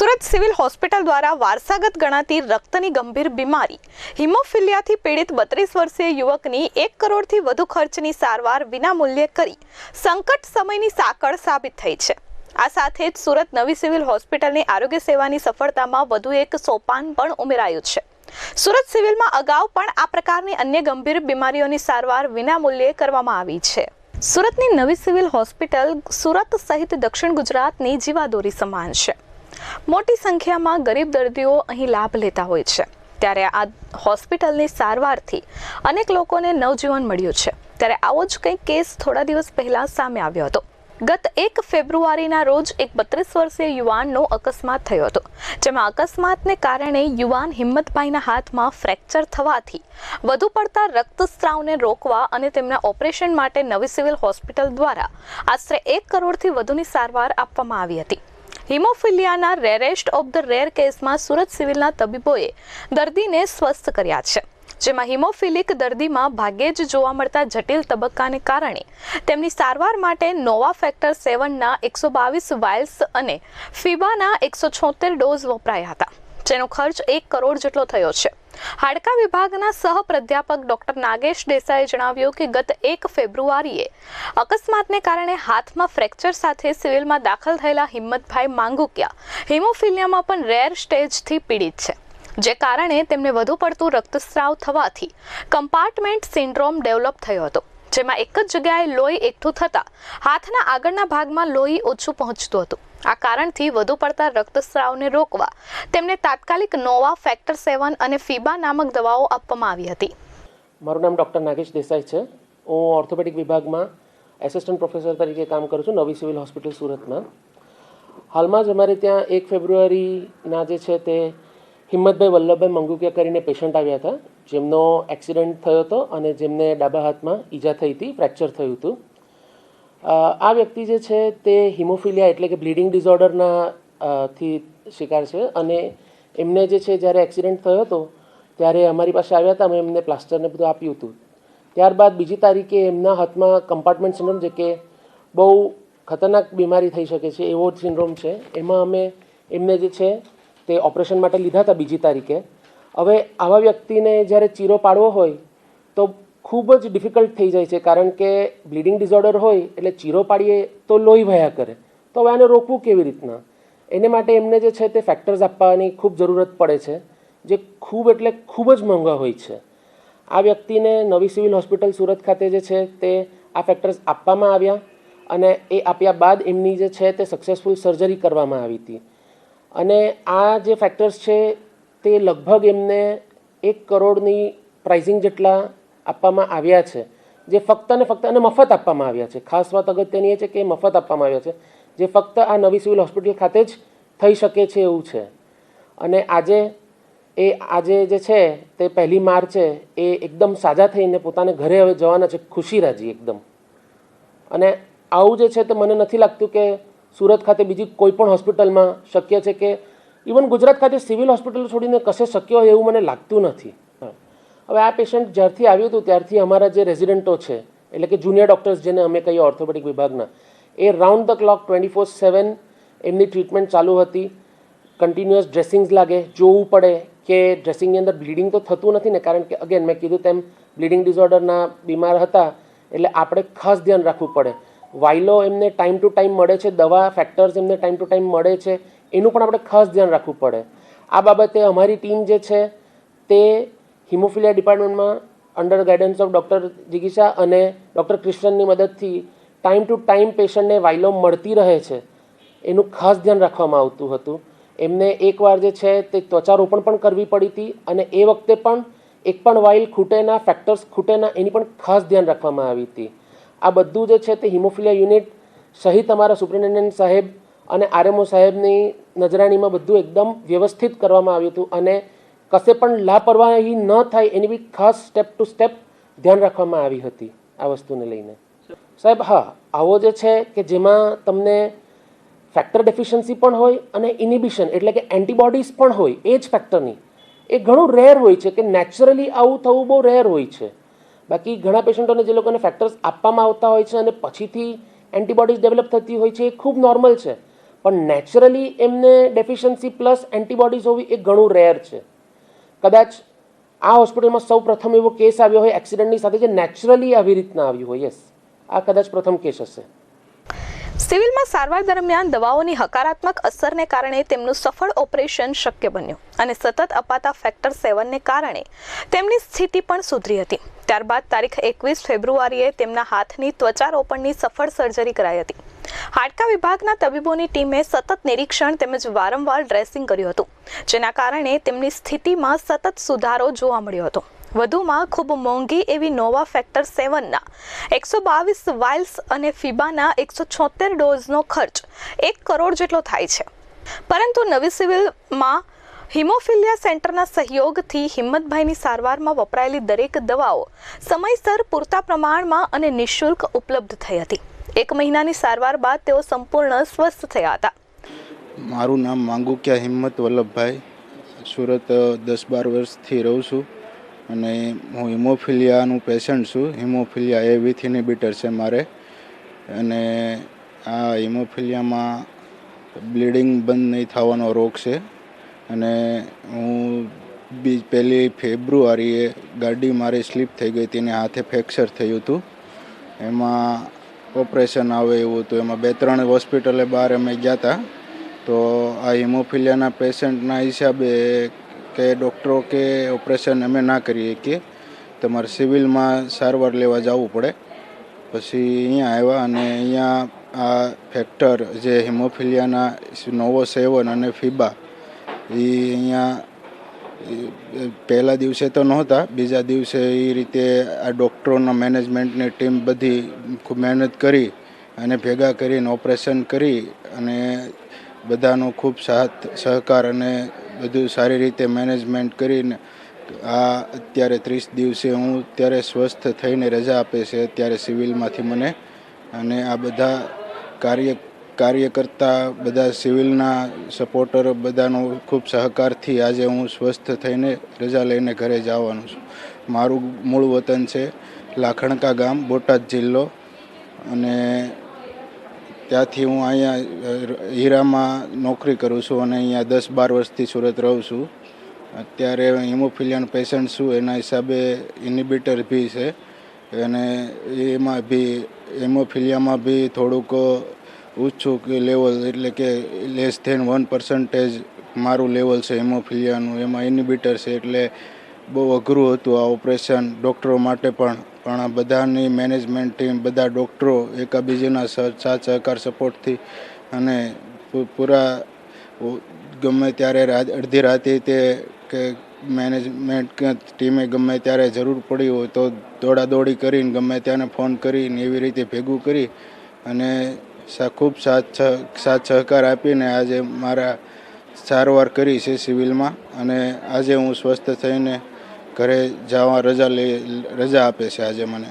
Surat civil hospital દ્વારા વારસાગત ગણાતી રક્તની ગંભીર બીમારી. હિમોફિલિયાથી પીડિત બત્રીસ વર્ષીય યુવકની એક કરોડથી વધુ ખર્ચની સારવાર વિનામૂલ્યે કરી સંકટ સમયની સાંકળ સાબિત થઈ છે. આ સાથે જ સુરત નવી સિવિલ હોસ્પિટલની આરોગ્ય સેવાની સફળતામાં વધુ એક સોપાન પણ ઉમેરાયું છે. સુરત સિવિલમાં અગાઉ પણ આ પ્રકારની અન્ય ગંભીર બીમારીઓની સારવાર વિનામૂલ્યે કરવામાં આવી છે. સુરતની નવી સિવિલ હોસ્પિટલ સુરત સહિત દક્ષિણ ગુજરાતની જીવાદોરી સમાન છે. મોટી સંખ્યામાં ગરીબ દર્દીઓ અહીં લાભ લેતા હોય છે. ત્યારે આ હોસ્પિટલની સારવારથી અનેક લોકોને નવજીવન મળ્યું છે. ત્યારે આવો જ કંઈક કેસ થોડા દિવસ પહેલા સામે આવ્યો હતો. ગત એક ફેબ્રુઆરીના રોજ એક બત્રીસ વર્ષીય યુવાનનો અકસ્માત થયો હતો. જેમાં અકસ્માતને કારણે યુવાન હિંમતભાઈના હાથમાં ફ્રેક્ચર થવાથી વધુ પડતા રક્તસ્રાવને રોકવા અને તેમના ઓપરેશન માટે નવી સિવિલ હોસ્પિટલ દ્વારા આશરે એક કરોડથી વધુની સારવાર આપવામાં આવી હતી. હિમોફિલિયાના રેરેસ્ટ ઓફ ધ રેર કેસમાં સુરત સિવિલના તબીબોએ દર્દીને સ્વસ્થ કર્યા છે, જેમાં હિમોફિલિક દર્દીમાં ભાગ્યે જ જોવા મળતા જટિલ તબક્કાને કારણે તેમની સારવાર માટે નોવા ફેક્ટર સેવનના એકસો બાવીસ વાયલ્સ અને ફીબાના એકસો છોતેર ડોઝ વપરાયા હતા. જેનો ખર્ચ એક કરોડ જેટલો થયો છે. હાડકા વિભાગના સહ પ્રાધ્યાપક ડોક્ટર નાગેશ દેસાઈએ જણાવ્યું કે ગત એક ફેબ્રુઆરીએ અકસ્માતને કારણે હાથમાં ફ્રેક્ચર સાથે સિવિલમાં દાખલ થયેલા હિંમતભાઈ માંગુકિયા હિમોફિલિયામાં પણ રેર સ્ટેજથી પીડિત છે, જે કારણે તેમને વધુ પડતું રક્તસ્રાવ થવાથી કમ્પાર્ટમેન્ટ સિન્ડ્રોમ ડેવલપ થયો હતો, જેમાં એક જ જગ્યાએ લોહી એકઠું થતાં હાથના આગળના ભાગમાં લોહી ઓછું પહોંચતું હતું. આ કારણથી વધુ પડતા રક્તસ્રાવને રોકવા તેમને તાત્કાલિક નોવા ફેક્ટર સેવન અને ફીબા નામક દવાઓ આપવામાં આવી હતી. મારું નામ ડૉક્ટર નાગેશ દેસાઈ છે. હું ઓર્થોપેડિક વિભાગમાં એસિસ્ટન્ટ પ્રોફેસર તરીકે કામ કરું છું નવી સિવિલ હોસ્પિટલ સુરતમાં. હાલમાં જ અમારે ત્યાં એક ફેબ્રુઆરીના જે છે તે હિંમતભાઈ વલ્લભભાઈ મંગુકિયા કરીને પેશન્ટ આવ્યા હતા. જેમનો એક્સિડન્ટ થયો હતો અને જેમને ડાબા હાથમાં ઈજા થઈ હતી ફ્રેક્ચર થયું હતું. આ વ્યક્તિ જે છે તે હિમોફિલિયા એટલે કે બ્લીડિંગ ડિઝોર્ડરના થી શિકાર છે અને એમને જે છે જ્યારે એક્સિડન્ટ થયો હતો, ત્યારે અમારી પાસે આવ્યા હતા, અમે એમને પ્લાસ્ટરને બધું આપ્યું હતું. ત્યારબાદ બીજી તારીખે એમના હાથમાં કમ્પાર્ટમેન્ટ સિન્ડ્રોમ જે કે બહુ ખતરનાક બીમારી થઈ શકે છે, એવો સિન્ડ્રોમ છે. એમાં અમે એમને જે છે તે ઓપરેશન માટે લીધા હતા બીજી તારીખે. હવે આવા વ્યક્તિને જ્યારે ચીરો પાડવો હોય, તો ખૂબ જ ડિફિકલ્ટ થઈ જાય છે, કારણ કે બ્લીડિંગ ડિઝોર્ડર હોય એટલે ચીરો પાડીએ તો લોહી વહ્યા કરે. તો હવે આને રોકવું કેવી રીતના? એને માટે એમને જે છે તે ફેક્ટર્સ આપવાની ખૂબ જરૂરત પડે છે, જે ખૂબ એટલે ખૂબ જ મોંઘા હોય છે. આ વ્યક્તિને નવી સિવિલ હોસ્પિટલ સુરત ખાતે જે છે તે આ ફેક્ટર્સ આપવામાં આવ્યા અને એ આપ્યા બાદ એમની જે છે તે સક્સેસફુલ સર્જરી કરવામાં આવી હતી. અને આ જે ફેક્ટર્સ છે તે લગભગ એમને એક કરોડની પ્રાઇઝિંગ જેટલા આપવામાં આવ્યા છે. જે ફક્ત અને ફક્ત અને મફત આપવામાં આવ્યા છે. ખાસ વાત અગત્યની એ છે કે મફત આપવામાં આવ્યા છે. જે ફક્ત આ નવી સિવિલ હોસ્પિટલ ખાતે જ થઈ શકે છે એવું છે. અને આજે એ આજે જે છે તે પહેલી માર્ચે એ એકદમ સાજા થઈને પોતાને ઘરે હવે જવાના છે, ખુશી રાજી એકદમ. અને આવું જે છે તે મને નથી લાગતું કે સુરત ખાતે બીજી કોઈ પણ હોસ્પિટલમાં શક્ય છે કે ઇવન ગુજરાત ખાતે સિવિલ હોસ્પિટલ છોડીને કશે શક્ય હોય એવું મને લાગતું નથી. હવે આ પેશન્ટ જ્યારથી આવ્યું હતું, ત્યારથી અમારા જે રેઝિડન્ટો છે, એટલે કે જુનિયર ડૉક્ટર્સ જેને અમે કહીએ ઓર્થોપેડિક વિભાગના, એ round the clock twenty four seven એમની ટ્રીટમેન્ટ ચાલુ હતી. કન્ટિન્યુઅસ ડ્રેસિંગ્સ લાગે, જોવું પડે કે ડ્રેસિંગની અંદર બ્લીડિંગ તો થતું નથી ને, કારણ કે અગેન મેં કીધું તેમ બ્લીડિંગ ડિસઓર્ડરના બીમાર હતા, એટલે આપણે ખાસ ધ્યાન રાખવું પડે. વાઇલો એમને ટાઈમ ટુ ટાઈમ મળે છે, દવા ફેક્ટર્સ એમને ટાઈમ ટુ ટાઈમ મળે છે, એનું પણ આપણે ખાસ ધ્યાન રાખવું પડે. આ બાબતે અમારી ટીમ જે છે, તે હિમોફિલિયા ડિપાર્ટમેન્ટમાં અંડર ગાઈડન્સ ઓફ ડૉક્ટર જિગીશા અને ડૉક્ટર ક્રિશ્ચનની મદદથી ટાઈમ ટુ ટાઈમ પેશન્ટને વાયલો મળતી રહે છે. એનું ખાસ ધ્યાન રાખવામાં આવતું હતું. એમને એકવાર જે છે તે ત્વચારોપણ પણ કરવી પડી હતી અને એ વખતે પણ એક પણ વાઇલ ખૂટેના ફેક્ટર્સ ખૂટેના એની પણ ખાસ ધ્યાન રાખવામાં આવી હતી. આ બધું જે છે તે હિમોફિલિયા યુનિટ સહિત અમારા સુપ્રિન્ટેન્ડન્ટ સાહેબ અને આરએમઓ સાહેબની નજરાણીમાં બધું એકદમ વ્યવસ્થિત કરવામાં આવ્યું હતું અને કશે પણ લાપરવાહી ન થાય એની બી ખાસ સ્ટેપ ટુ સ્ટેપ ધ્યાન રાખવામાં આવી હતી આ વસ્તુને લઈને. સાહેબ, હા, આવો જે છે કે જેમાં તમને ફેક્ટર ડેફિશિયન્સી પણ હોય અને ઇનિબિશન એટલે કે એન્ટીબોડીઝ પણ હોય, એ જ ફેક્ટરની એ ઘણું રેર હોય છે કે નેચરલી આવું થવું બહુ રેર હોય છે. બાકી ઘણા પેશન્ટોને જે લોકોને ફેક્ટર્સ આપવામાં આવતા હોય છે અને પછીથી એન્ટીબોડીઝ ડેવલપ થતી હોય છે એ ખૂબ નોર્મલ છે. પણ નેચરલી એમને ડેફિશિયન્સી પ્લસ એન્ટીબોડીઝ હોવી એ ઘણું રેર છે. કદાચ આ હોસ્પિટલમાં સૌ પ્રથમ એવો કેસ આવ્યો હોય એક્સિડન્ટની સાથે જે નેચરલી આવી રીતના આવ્યું હોય યસ આ કદાચ પ્રથમ કેસ હશે. સિવિલમાં સારવાર દરમિયાન દવાઓની હકારાત્મક અસરને કારણે તેમનું સફળ ઓપરેશન શક્ય બન્યું અને સતત અપાતા ફેક્ટર સેવનને કારણે તેમની સ્થિતિ પણ સુધરી હતી. ત્યારબાદ તારીખ એકવીસ ફેબ્રુઆરીએ તેમના હાથની ત્વચારોપણની સફળ સર્જરી કરાઈ હતી. હાડકા વિભાગના તબીબોની ટીમે સતત નિરીક્ષણ તેમજ વારંવાર ડ્રેસિંગ કર્યું હતું, જેના કારણે તેમની સ્થિતિમાં સતત સુધારો જોવા મળ્યો હતો. વધુમાં ખૂબ મોંઘી એવી નોવા ફેક્ટર સેવનના એકસો બાવીસ વાઇલ્સ અને ફીબાના એકસો છોતેર ડોઝનો ખર્ચ એક કરોડ જેટલો થાય છે. પરંતુ નવી સિવિલમાં હિમોફિલિયા સેન્ટરના સહયોગથી હિંમતભાઈની સારવારમાં વપરાયેલી દરેક દવાઓ સમયસર પૂરતા પ્રમાણમાં અને નિઃશુલ્ક ઉપલબ્ધ થઈ હતી. એક મહિનાની સારવાર બાદ તેઓ સંપૂર્ણ સ્વસ્થ થયા હતા. મારું નામ માંગુક્યા હિંમત વલ્લભભાઈ. સુરત દસ બાર વર્ષથી રહું છું અને હું હિમોફિલિયાનું પેશન્ટ છું. હિમોફિલિયા એ વિથ ઇનિબિટર છે મારે. અને આ હિમોફિલિયામાં બ્લીડિંગ બંધ નહીં થવાનો રોગ છે. અને હું બી, પહેલી ફેબ્રુઆરીએ ગાડી મારી સ્લીપ થઈ ગઈ હતી અને હાથે ફ્રેક્ચર થયું હતું. એમાં ઓપરેશન આવે એવું હતું. એમાં બે, ત્રણ હોસ્પિટલે બહાર અમે ગયા હતા તો આ હિમોફિલિયાના પેશન્ટના હિસાબે કે ડૉક્ટરો કે ઓપરેશન અમે ના કરીએ કે તમારે સિવિલમાં સારવાર લેવા જવું પડે. પછી અહીંયા આવ્યા અને અહીંયા આ ફેક્ટર જે હિમોફિલિયાના નોવો સેવન અને ફીબા એ અહીંયા પહેલા દિવસે તો નહોતા, બીજા દિવસે એ રીતે આ ડૉક્ટરોના મેનેજમેન્ટની ટીમ બધી ખૂબ મહેનત કરી અને ભેગા કરીને ઓપરેશન કરી અને બધાનો ખૂબ સાથ, સહકાર અને બધું સારી રીતે મેનેજમેન્ટ કરીને આ અત્યારે ત્રીસ દિવસે હું અત્યારે સ્વસ્થ થઈને રજા આપે છે અત્યારે સિવિલમાંથી મને. અને આ બધા કાર્ય કાર્યકર્તા બધા સિવિલના સપોર્ટરો બધાનો ખૂબ સહકારથી આજે હું સ્વસ્થ થઈને રજા લઈને ઘરે જવાનું છું. મારું મૂળ વતન છે લાખણકા ગામ, બોટાદ જિલ્લો. અને ત્યાંથી હું અહીંયા હીરામાં નોકરી કરું છું અને અહીંયા દસ બાર વર્ષથી સુરત રહું છું. અત્યારે હિમોફિલિયન પેશન્ટ છું, એના હિસાબે ઇનિબિટર બી છે. અને એમાં બી હિમોફિલિયામાં બી થોડુંક ઓછું કે લેવલ એટલે કે લેસ ધેન વન પર્સન્ટેજ મારું લેવલ છે હેમોફિલિયાનું. એમાં ઇનિબિટર છે એટલે બહુ અઘરું હતું આ ઓપરેશન ડૉક્ટરો માટે પણ. પણ આ બધાની મેનેજમેન્ટ ટીમ બધા ડૉક્ટરો એકબીજાના સાથ સહકાર સપોર્ટથી અને પૂરા ગમે ત્યારે અડધી રાતે તે કે મેનેજમેન્ટ ટીમે ગમે ત્યારે જરૂર પડી હોય તો દોડાદોડી કરીને ગમે ત્યાંને ફોન કરીને એવી રીતે ભેગું કરી અને ખૂબ સાથ સાથ સહકાર આપીને આજે મારા સારવાર કરી છે સિવિલમાં અને આજે હું સ્વસ્થ થઈને ઘરે જવા રજા લઈ રજા આપે છે આજે મને.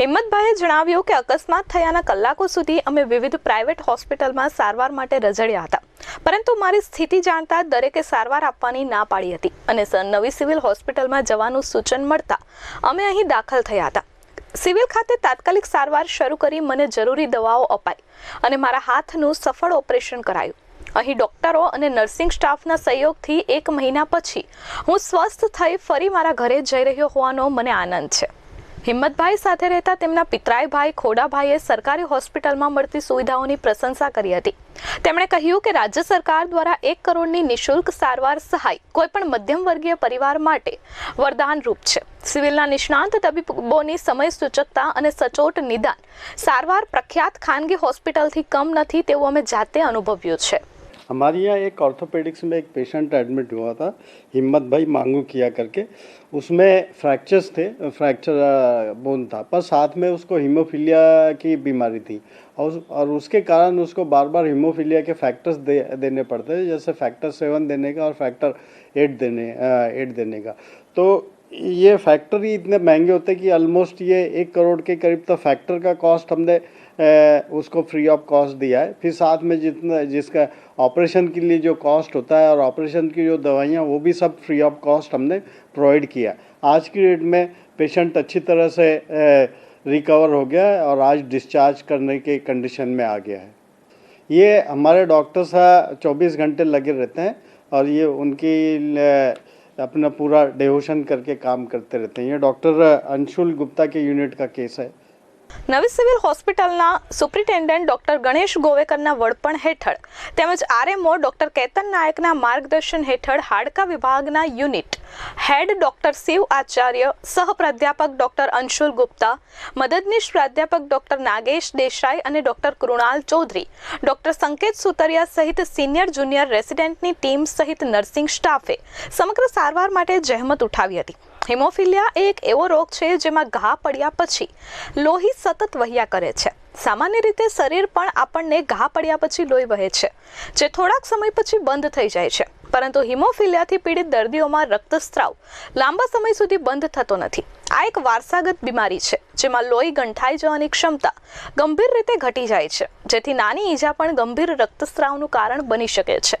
હિંમતભાઈએ જણાવ્યું કે અકસ્માત થયાના કલાકો સુધી અમે વિવિધ પ્રાઇવેટ હોસ્પિટલમાં સારવાર માટે રજડ્યા હતા. પરંતુ મારી સ્થિતિ જાણતા દરેકે સારવાર આપવાની ના પાડી હતી અને નવી સિવિલ હોસ્પિટલમાં જવાનું સૂચન મળતા અમે અહીં દાખલ થયા હતા. સિવિલ ખાતે તાત્કાલિક સારવાર શરૂ કરી મને જરૂરી દવાઓ અપાઈ અને મારા હાથનું સફળ ઓપરેશન કરાયું. અહીં ડોક્ટરો અને નર્સિંગ સ્ટાફના સહયોગથી એક મહિના પછી હું સ્વસ્થ થઈ ફરી મારા ઘરે જઈ રહ્યો હોવાનો મને આનંદ છે. હિંમતભાઈ સાથે રહેતા તેમના પિતરાઈભાઈ ખોડાભાઈએ સરકારી હોસ્પિટલમાં મળતી સુવિધાઓની પ્રશંસા કરી હતી. તેમણે કહ્યું કે રાજ્ય સરકાર દ્વારા એક કરોડની નિઃશુલ્ક સારવાર સહાય કોઈપણ મધ્યમ વર્ગીય પરિવાર માટે વરદાનરૂપ છે. સિવિલના નિષ્ણાંત તબીબોની સમય સૂચકતા અને સચોટ નિદાન સારવાર પ્રખ્યાત ખાનગી હોસ્પિટલથી કમ નથી તેવું અમે જાતે અનુભવ્યું છે. हमारे यहाँ एक ऑर्थोपेडिक्स में एक पेशेंट एडमिट हुआ था, हिम्मत भाई मांगू किया करके। उसमें फ्रैक्चर्स थे फ्रैक्चर बोन था, पर साथ में उसको हीमोफीलिया की बीमारी थी। और और उसके कारण उसको बार बार हीमोफीलिया के फैक्टर्स दे, देने पड़ते थे, जैसे फैक्टर सेवन देने का और फैक्टर एट देने एट देने का। तो ये फैक्टर ही इतने महँगे होते हैं कि ऑलमोस्ट ये एक करोड़ के करीब तो फैक्टर का कॉस्ट हमने उसको फ्री ऑफ़ कॉस्ट दिया है। फिर साथ में जितना, जिसका ऑपरेशन के लिए जो कॉस्ट होता है और ऑपरेशन की जो दवाइयाँ, वो भी सब फ्री ऑफ़ कॉस्ट हमने प्रोवाइड किया आज की डेट में पेशेंट अच्छी तरह से रिकवर हो गया है और आज डिस्चार्ज करने के कंडीशन में आ गया है। ये हमारे डॉक्टर साहब चौबीस घंटे लगे रहते हैं और ये उनकी अपना पूरा डेवोशन करके काम करते रहते हैं ये डॉक्टर अंशुल गुप्ता के यूनिट का केस है નવી સિવિલ હોસ્પિટલના સુપ્રિન્ટેન્ડન્ટ ડોક્ટર ગણેશ ગોવેકરના વડપણ હેઠળ તેમજ આરએમઓ ડોક્ટર કેતન નાયકના માર્ગદર્શન હેઠળ હાડકા વિભાગના યુનિટ હેડ ડોક્ટર શિવ આચાર્ય સહ પ્રાધ્યાપક ડોક્ટર અંશુલ ગુપ્તા, મદદનીશ પ્રાધ્યાપક ડોક્ટર નાગેશ દેસાઈ અને ડોક્ટર કૃણાલ ચૌધરી, ડોક્ટર સંકેત સુતરિયા સહિત સિનિયર જુનિયર રેસિડેન્ટની ટીમ સહિત નર્સિંગ સ્ટાફે સમગ્ર સારવાર માટે જહેમત ઉઠાવી હતી. હિમોફિલિયા એક એવો રોગ છે જેમાં ઘા પડ્યા પછી લોહી સતત વહ્યા કરે છે. સામાન્ય રીતે શરીર પણ આપણને ઘા પડ્યા પછી લોહી વહે છે, જે થોડાક સમય પછી બંધ થઈ જાય છે. પરંતુ હિમોફિલિયાથી પીડિત દર્દીઓમાં રક્તસ્રાવ લાંબા સમય સુધી બંધ થતો નથી. આ એક વારસાગત બીમારી છે, જેમાં લોહી ગંઠાઈ જવાની ક્ષમતા ગંભીર રીતે ઘટી જાય છે, જેથી નાની ઈજા પણ ગંભીર રક્તસ્રાવનું કારણ બની શકે છે.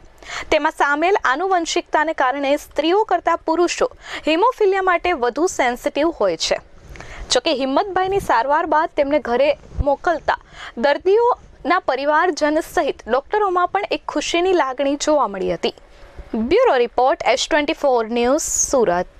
તેમાં સામેલ આનુવંશિકતાને કારણે સ્ત્રીઓ કરતાં પુરુષો હિમોફિલિયા માટે વધુ સેન્સિટિવ હોય છે. જોકે હિંમતભાઈની સારવાર બાદ તેમને ઘરે મોકલતા દર્દીઓના પરિવારજન સહિત ડોક્ટરોમાં પણ એક ખુશીની લાગણી જોવા મળી હતી. Bureau report S twenty four news Surat.